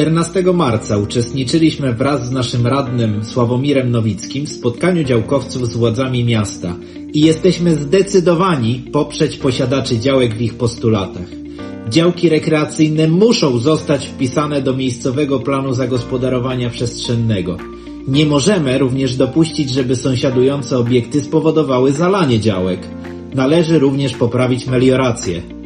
14 marca uczestniczyliśmy wraz z naszym radnym Sławomirem Nowickim w spotkaniu działkowców z władzami miasta i jesteśmy zdecydowani poprzeć posiadaczy działek w ich postulatach. Działki rekreacyjne muszą zostać wpisane do miejscowego planu zagospodarowania przestrzennego. Nie możemy również dopuścić, żeby sąsiadujące obiekty spowodowały zalanie działek. Należy również poprawić meliorację.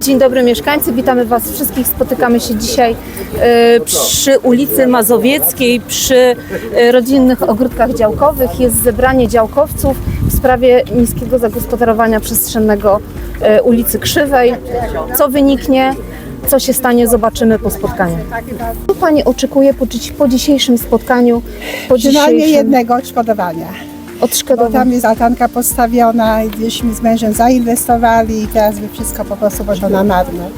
Dzień dobry mieszkańcy, witamy Was wszystkich. Spotykamy się dzisiaj e, przy ulicy Mazowieckiej, przy e, rodzinnych ogródkach działkowych. Jest zebranie działkowców w sprawie niskiego zagospodarowania przestrzennego e, ulicy Krzywej. Co wyniknie, co się stanie, zobaczymy po spotkaniu. Co Pani oczekuje po, po dzisiejszym spotkaniu? Po Przynajmniej dzisiejszym jednego odszkodowania. Bo odszkodowania? tam jest altanka postawiona, gdzieśmy z mężem zainwestowali i teraz by wszystko po prostu poszło na marne.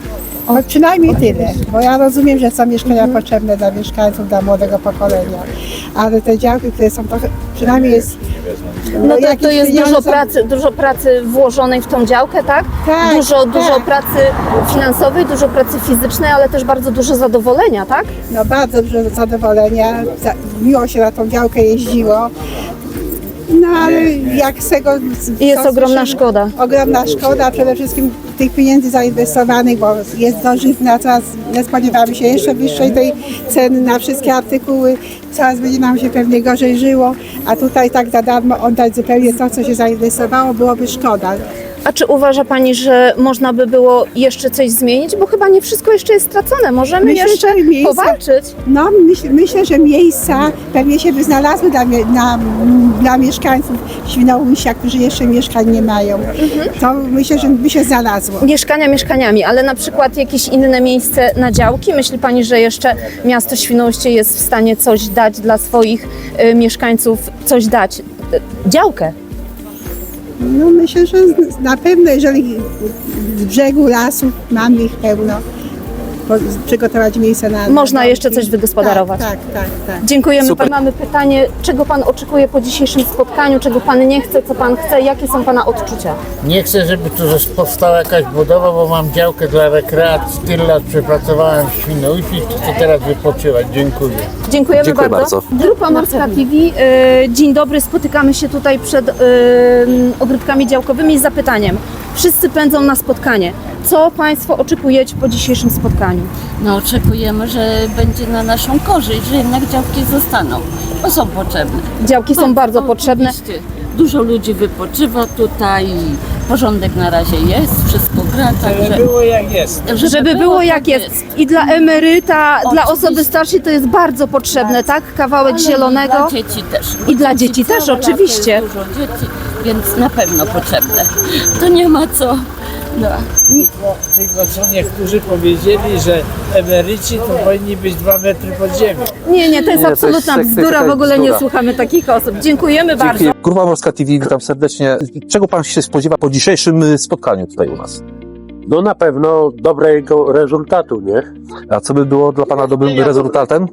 O, przynajmniej tyle, bo ja rozumiem, że są mieszkania potrzebne dla mieszkańców, dla młodego pokolenia, ale te działki, które są trochę, przynajmniej jest... No to, to jest dużo pracy, dużo pracy włożonej w tą działkę, tak? Tak, dużo, tak. dużo pracy finansowej, dużo pracy fizycznej, ale też bardzo dużo zadowolenia, tak? No bardzo dużo zadowolenia, za- miło się na tą działkę jeździło. No ale jak z tego... I jest co ogromna szkoda. Ogromna szkoda, przede wszystkim tych pieniędzy zainwestowanych, bo jest dożywna, coraz nie spodziewamy się jeszcze wyższej tej ceny na wszystkie artykuły, coraz będzie nam się pewnie gorzej żyło, a tutaj tak za darmo oddać zupełnie to, co się zainwestowało, byłoby szkoda. A czy uważa Pani, że można by było jeszcze coś zmienić? Bo chyba nie wszystko jeszcze jest stracone. Możemy Myślę, jeszcze że miejsce- powalczyć. No, myśl, myślę, że miejsca pewnie się by znalazły dla, na, dla mieszkańców Świnoujścia, którzy jeszcze mieszkań nie mają. To myślę, że by się znalazło. Mieszkania mieszkaniami, ale na przykład jakieś inne miejsce na działki. Myśli Pani, że jeszcze miasto Świnoujście jest w stanie coś dać dla swoich y, mieszkańców, coś dać? Y, Działkę. No myślę, że na pewno, jeżeli z brzegu lasów mamy ich pełno, przygotować miejsce na... Można na jeszcze coś wygospodarować. Tak, tak, tak. tak. Dziękujemy. Super. Pan. Mamy pytanie, czego Pan oczekuje po dzisiejszym spotkaniu, czego Pan nie chce, co Pan chce, jakie są Pana odczucia? Nie chcę, żeby tu powstała jakaś budowa, bo mam działkę dla rekreacji. Tyle lat przepracowałem w Świnoujściu i chcę teraz wypoczywać. Dziękuję. Dziękujemy Dziękuję bardzo. bardzo. Grupa Morska TV. e, Dzień dobry, spotykamy się tutaj przed e, ogródkami działkowymi z zapytaniem. Wszyscy pędzą na spotkanie. Co Państwo oczekujecie po dzisiejszym spotkaniu? No oczekujemy, że będzie na naszą korzyść, że jednak działki zostaną, bo są potrzebne. Działki są bardzo potrzebne. Oczywiście. Dużo ludzi wypoczywa tutaj, porządek na razie jest, wszystko gra, także... było jak jest. Żeby było jak tak jest. I dla emeryta, dla osoby starszej to jest bardzo potrzebne, tak? Kawałek Ale zielonego. Dla dzieci też. I dla dzieci też, całe lato oczywiście. Jest dużo dzieci, więc na pewno potrzebne. To nie ma co. No. Tylko co niektórzy powiedzieli, że emeryci to powinni być dwa metry pod ziemią. Nie, nie, to jest Nie, to absolutna jest- to jest bzdura, w ogóle nie bzdura. słuchamy takich osób. Dziękujemy bardzo. Dziękuję. Grupa Morska TV, witam serdecznie. Czego pan się spodziewa po dzisiejszym y, spotkaniu tutaj u nas? No na pewno dobrego rezultatu, nie? A co by było dla pana dobrym rezultatem?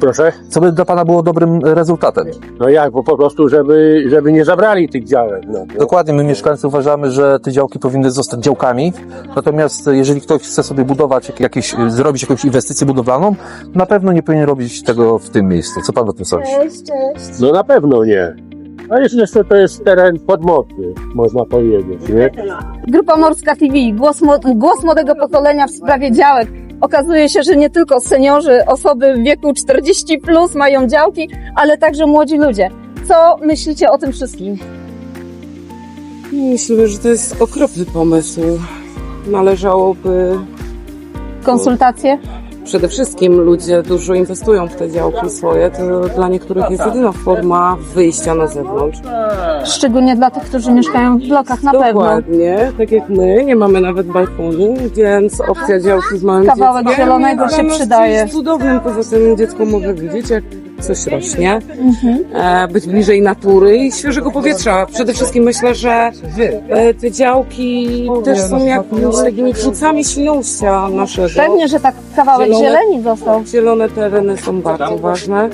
Proszę? Co by dla pana było dobrym rezultatem? No jak, bo po prostu, żeby, żeby nie zabrali tych działek. No, nie? Dokładnie, my mieszkańcy uważamy, że te działki powinny zostać działkami. Natomiast jeżeli ktoś chce sobie budować jak- jakieś, zrobić jakąś inwestycję budowlaną, na pewno nie powinien robić tego w tym miejscu. Co pan o tym sądzi? no na pewno nie. A jeszcze, jeszcze to jest teren podmokły, można powiedzieć, nie? Grupa Morska TV, głos, mo- głos młodego pokolenia w sprawie działek. Okazuje się, że nie tylko seniorzy, osoby w wieku 40 plus mają działki, ale także młodzi ludzie. Co myślicie o tym wszystkim? Myślę, że to jest okropny pomysł. Należałoby Konsultacje? Przede wszystkim ludzie dużo inwestują w te działki swoje. To dla niektórych jest jedyna forma wyjścia na zewnątrz. Szczególnie dla tych, którzy mieszkają w blokach, na pewno. Dokładnie, tak jak my, nie mamy nawet balkonu, więc opcja działki z małym Kawałek dzieckiem zielonego się przydaje. cudownym, poza tym dziecko może widzieć, jak coś rośnie, e, być bliżej natury i świeżego powietrza. Przede wszystkim myślę, że e, te działki też są jakimiś takimi płucami Świnoujścia naszego. Pewnie, że tak kawałek Zielone- zieleni został. Zielone tereny są bardzo ważne.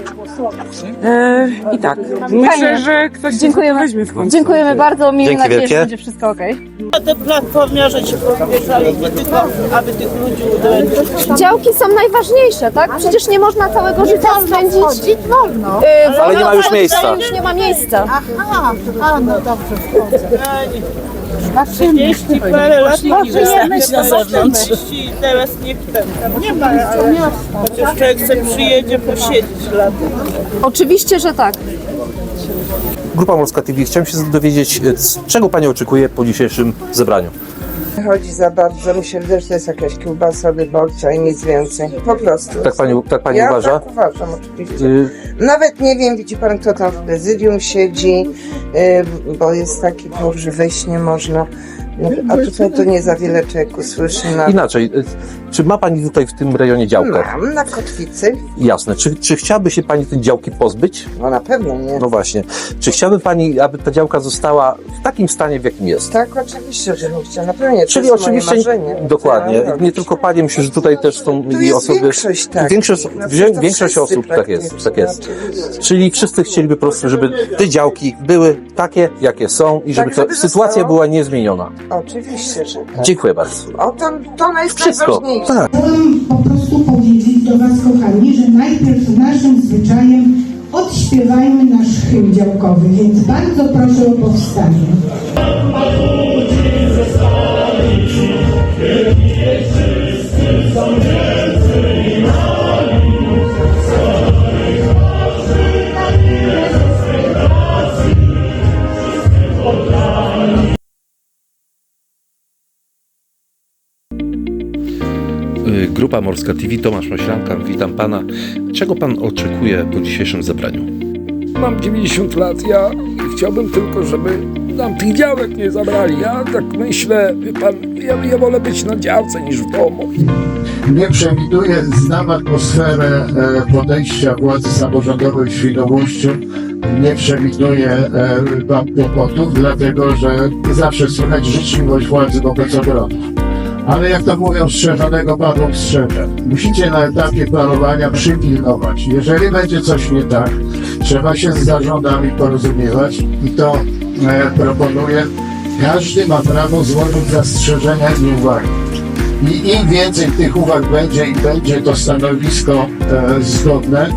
E, I tak, myślę, że ktoś Dziękujemy. weźmie w końcu. Dziękujemy bardzo, miejmy Dzięki nadzieję, że wielkie. będzie wszystko okej. te platformiarze się powieszali, nie tylko aby tych ludzi udręczyć. Działki są najważniejsze, tak? Przecież nie można całego życia spędzić. Wolno. Yy, Ale nie ma już ale miejsca. Już nie ma miejsca. Aha, a no dobrze, wchodzę. Czym 30 parę lat nie na zewnątrz. I teraz nie chcę. Nie ma, ale chociaż człowiek chce przyjedzie posiedzieć latem. Oczywiście, że tak. Grupa Morska TV, chciałem się dowiedzieć, e, z czego Pani oczekuje po dzisiejszym zebraniu? Chodzi za bardzo. Myślę, że to jest jakaś kiełbasa wyborcza i nic więcej. Po prostu. Tak Pani, tak pani ja uważa? tak uważam oczywiście. Y, Nawet nie wiem, widzi pan, kto tam w prezydium siedzi, y, bo jest taki dwór, że wejść nie można. No, A tutaj to nie za wiele człowieku słyszy na... Inaczej, y, czy ma Pani tutaj w tym rejonie działkę? Mam na kotwicy. Jasne. Czy, czy chciałaby się Pani tej działki pozbyć? No na pewno nie. No właśnie. Czy chciałaby Pani, aby ta działka została w takim stanie, w jakim jest? Tak, oczywiście, że bym chciała. Na pewno nie. To Czyli jest oczywiście, moje marzenie. dokładnie. Mam Nie tylko Panie, myślę, że tutaj też są Tu i jest osoby. większość takich. Większość, No wię- to większość wszyscy osób, tak jest, tak praktycznie, jest. oczywiście. Czyli wszyscy chcieliby po prostu, żeby te działki były takie, jakie są i żeby, Tak, żeby ta sytuacja zostało. była niezmieniona. Oczywiście, że tak. Dziękuję bardzo. O, to, to jest Wszystko. najważniejsze. Tak. Chciałam po prostu powiedzieć do Was, kochani, że najpierw naszym zwyczajem odśpiewajmy nasz hymn działkowy, więc bardzo proszę o powstanie. Y, Grupa Morska TV, Tomasz Maślanka, witam pana. Czego pan oczekuje po dzisiejszym zebraniu? Mam 90 lat, ja chciałbym tylko, żeby nam tych działek nie zabrali. Ja tak myślę, wie pan, ja, ja wolę być na działce niż w domu. Nie przewiduję, znam atmosferę e, podejścia władzy samorządowej w Świnoujściu. Nie przewiduję e, wam kłopotów, dlatego że zawsze słychać życzliwość władzy wobec obrony. Ale jak to mówią, strzeżonego Pan strzeże. Musicie na etapie planowania przypilnować. Jeżeli będzie coś nie tak, trzeba się z zarządami porozumiewać i to e, proponuję. Każdy ma prawo złożyć zastrzeżenia i uwagi. I im więcej tych uwag będzie i będzie to stanowisko e, zgodne,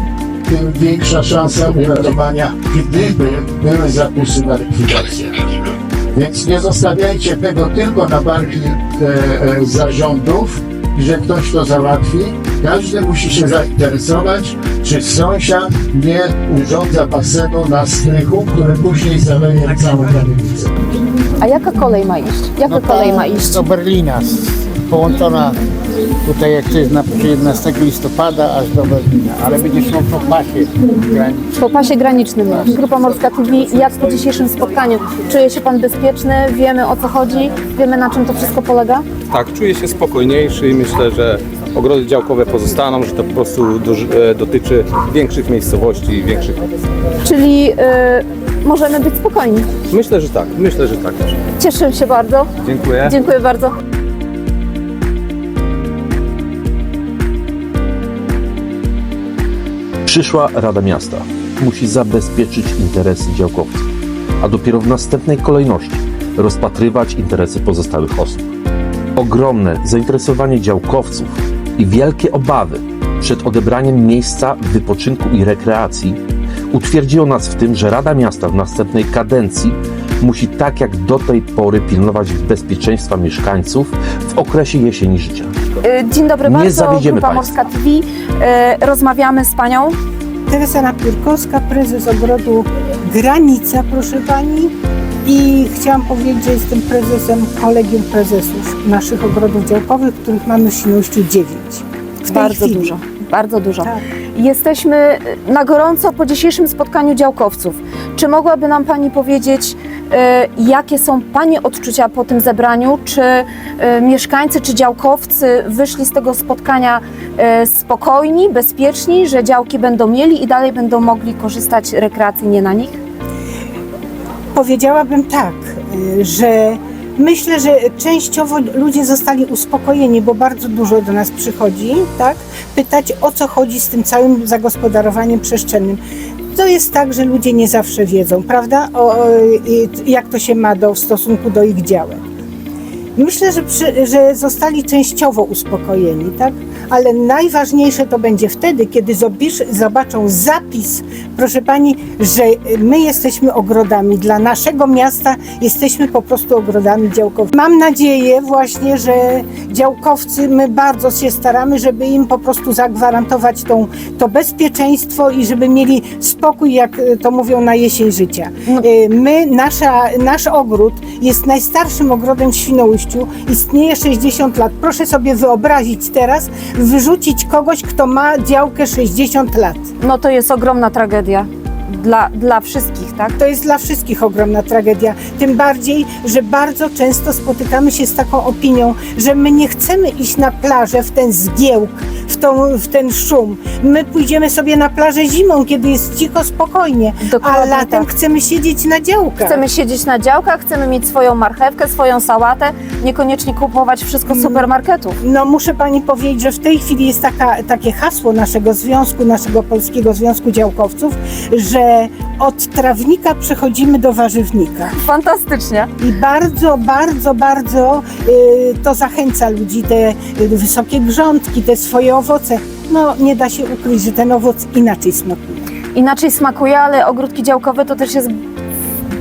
tym większa szansa uratowania, gdyby były zakusy na likwidację. Więc nie zostawiajcie tego tylko na barki e, e, zarządów, że ktoś to załatwi. Każdy musi się zainteresować, czy sąsiad nie urządza basenu na strychu, który później zaleje całą kamienicę. A jaka kolej ma iść? Jaka kolej ma iść? do Berlina, połączona tutaj jak to jest na 11 listopada aż do Berlina, ale będzie szło po pasie granicy. Po pasie granicznym. Grupa Morska TV, jak po dzisiejszym spotkaniu? Czuje się Pan bezpieczny? Wiemy o co chodzi? Wiemy na czym to wszystko polega? Tak, czuję się spokojniejszy i myślę, że ogrody działkowe pozostaną, że to po prostu do, e, dotyczy większych miejscowości i większych. Czyli y, możemy być spokojni. Myślę, że tak, myślę, że tak. Cieszę się bardzo. Dziękuję. Dziękuję bardzo. Przyszła Rada Miasta musi zabezpieczyć interesy działkowców, a dopiero w następnej kolejności rozpatrywać interesy pozostałych osób. Ogromne zainteresowanie działkowców i wielkie obawy przed odebraniem miejsca wypoczynku i rekreacji utwierdziło nas w tym, że Rada Miasta w następnej kadencji musi tak jak do tej pory pilnować bezpieczeństwa mieszkańców w okresie jesieni życia. Y, Dzień dobry Nie bardzo. zawiedziemy Grupa państwa. Morska TV. Y, Rozmawiamy z Panią. Teresa Napierkowska, prezes ogrodu Granica, proszę Pani. I chciałam powiedzieć, że jestem prezesem kolegium prezesów naszych ogrodów działkowych, których mamy w Świnoujściu 9. W tej Bardzo chwili. dużo, bardzo dużo. Tak. Jesteśmy na gorąco po dzisiejszym spotkaniu działkowców. Czy mogłaby nam Pani powiedzieć, E, Jakie są Pani odczucia po tym zebraniu? Czy e, mieszkańcy, czy działkowcy wyszli z tego spotkania e, spokojni, bezpieczni, że działki będą mieli i dalej będą mogli korzystać rekreacyjnie na nich? Powiedziałabym tak, że myślę, że częściowo ludzie zostali uspokojeni, bo bardzo dużo do nas przychodzi, tak? Pytać o co chodzi z tym całym zagospodarowaniem przestrzennym. To jest tak, że ludzie nie zawsze wiedzą, prawda? O, jak to się ma do, w stosunku do ich działek. Myślę, że, przy, że zostali częściowo uspokojeni, tak? Ale najważniejsze to będzie wtedy, kiedy zobisz, zobaczą zapis, proszę pani, że my jesteśmy ogrodami. Dla naszego miasta jesteśmy po prostu ogrodami działkowymi. Mam nadzieję właśnie, że działkowcy, my bardzo się staramy, żeby im po prostu zagwarantować tą, to bezpieczeństwo i żeby mieli spokój, jak to mówią, na jesień życia. E, My, nasza, nasz ogród jest najstarszym ogrodem w Świnoujściu, istnieje 60 lat. Proszę sobie wyobrazić teraz, wyrzucić kogoś, kto ma działkę 60 lat. No to jest ogromna tragedia dla, dla wszystkich, tak? To jest dla wszystkich ogromna tragedia. Tym bardziej, że bardzo często spotykamy się z taką opinią, że my nie chcemy iść na plażę w ten zgiełk, w, tą, w ten szum. My pójdziemy sobie na plażę zimą, kiedy jest cicho, spokojnie, a Dokładnie latem tak. chcemy siedzieć na działkach. Chcemy siedzieć na działkach, chcemy mieć swoją marchewkę, swoją sałatę, niekoniecznie kupować wszystko z supermarketów. No muszę pani powiedzieć, że w tej chwili jest taka, takie hasło naszego związku, naszego Polskiego Związku Działkowców, że od trawnika przechodzimy do warzywnika. Fantastycznie. I bardzo, bardzo, bardzo y, to zachęca ludzi, te y, wysokie grządki, te swoje owoce. No nie da się ukryć, że ten owoc inaczej smakuje. Inaczej smakuje, ale ogródki działkowe to też jest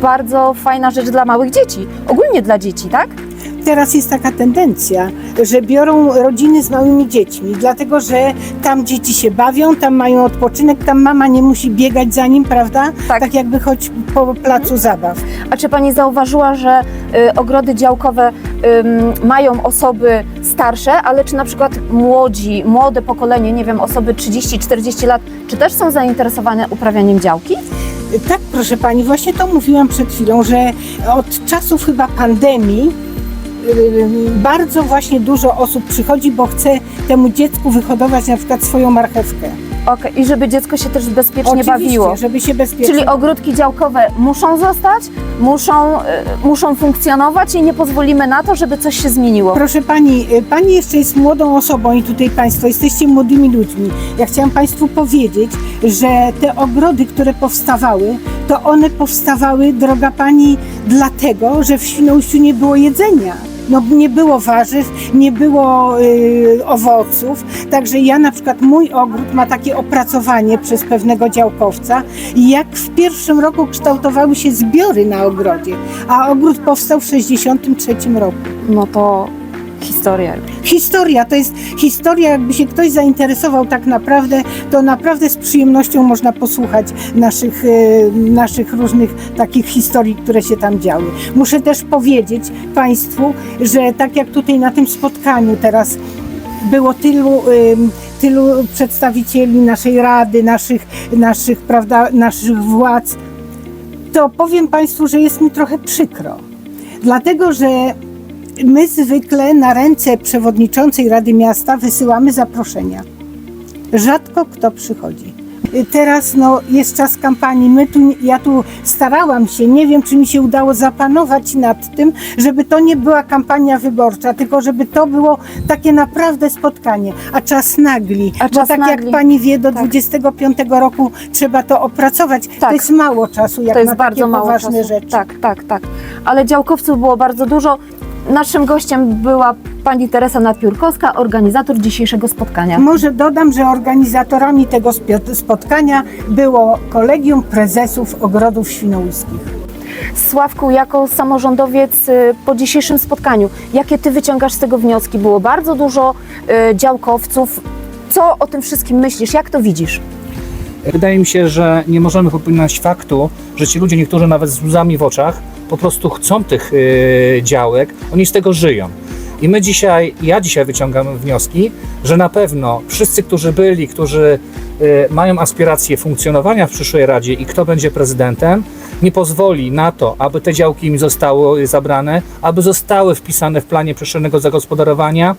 bardzo fajna rzecz dla małych dzieci. Ogólnie dla dzieci, tak? Teraz jest taka tendencja, że biorą rodziny z małymi dziećmi, dlatego że tam dzieci się bawią, tam mają odpoczynek, tam mama nie musi biegać za nim, prawda? Tak, jakby choć po placu zabaw. A czy pani zauważyła, że y, ogrody działkowe ym, mają osoby starsze, ale czy na przykład młodzi, młode pokolenie, nie wiem, osoby 30-40 lat, czy też są zainteresowane uprawianiem działki? Tak, proszę pani, właśnie to mówiłam przed chwilą, że od czasów chyba pandemii bardzo właśnie dużo osób przychodzi, bo chce temu dziecku wyhodować na przykład swoją marchewkę. Okej, i żeby dziecko się też bezpiecznie Oczywiście, bawiło. żeby się bezpiecznie Czyli ogródki działkowe muszą zostać, muszą, y, muszą funkcjonować i nie pozwolimy na to, żeby coś się zmieniło. Proszę pani, y, pani jeszcze jest młodą osobą i tutaj państwo jesteście młodymi ludźmi. Ja chciałam państwu powiedzieć, że te ogrody, które powstawały, to one powstawały, droga pani, dlatego, że w Świnoujściu nie było jedzenia. No, nie było warzyw, nie było y, owoców, także ja na przykład mój ogród ma takie opracowanie przez pewnego działkowca, jak w pierwszym roku kształtowały się zbiory na ogrodzie, a ogród powstał w 1963 roku. No to historia. Historia to jest historia, jakby się ktoś zainteresował tak naprawdę, to naprawdę z przyjemnością można posłuchać naszych, e, naszych różnych takich historii, które się tam działy. Muszę też powiedzieć Państwu, że tak jak tutaj na tym spotkaniu teraz było tylu, tylu przedstawicieli naszej rady, naszych, naszych, prawda, naszych władz, to powiem Państwu, że jest mi trochę przykro. Dlatego, że my zwykle na ręce przewodniczącej Rady Miasta wysyłamy zaproszenia. Rzadko kto przychodzi. Teraz no, jest czas kampanii. My tu, ja tu starałam się, nie wiem czy mi się udało zapanować nad tym, żeby to nie była kampania wyborcza, tylko żeby to było takie naprawdę spotkanie. A czas nagli. A Bo czas tak nagli. jak pani wie, do 25 roku trzeba to opracować. To Tak. jest mało czasu, jak to jest na bardzo takie mało poważne czasu. rzeczy. Tak, tak, tak. Ale działkowców było bardzo dużo. Naszym gościem była pani Teresa Napiórkowska, organizator dzisiejszego spotkania. Może dodam, że organizatorami tego spotkania było Kolegium Prezesów Ogrodów Świnoujskich. Sławku, jako samorządowiec y, po dzisiejszym spotkaniu, jakie ty wyciągasz z tego wnioski? Było bardzo dużo y, działkowców. Co o tym wszystkim myślisz? Jak to widzisz? Wydaje mi się, że nie możemy popominać faktu, że ci ludzie, niektórzy nawet z łzami w oczach, po prostu chcą tych y, działek, oni z tego żyją. I my dzisiaj, ja dzisiaj wyciągam wnioski, że na pewno wszyscy, którzy byli, którzy y, mają aspiracje funkcjonowania w przyszłej Radzie i kto będzie prezydentem, nie pozwoli na to, aby te działki im zostały zabrane, aby zostały wpisane w planie przestrzennego zagospodarowania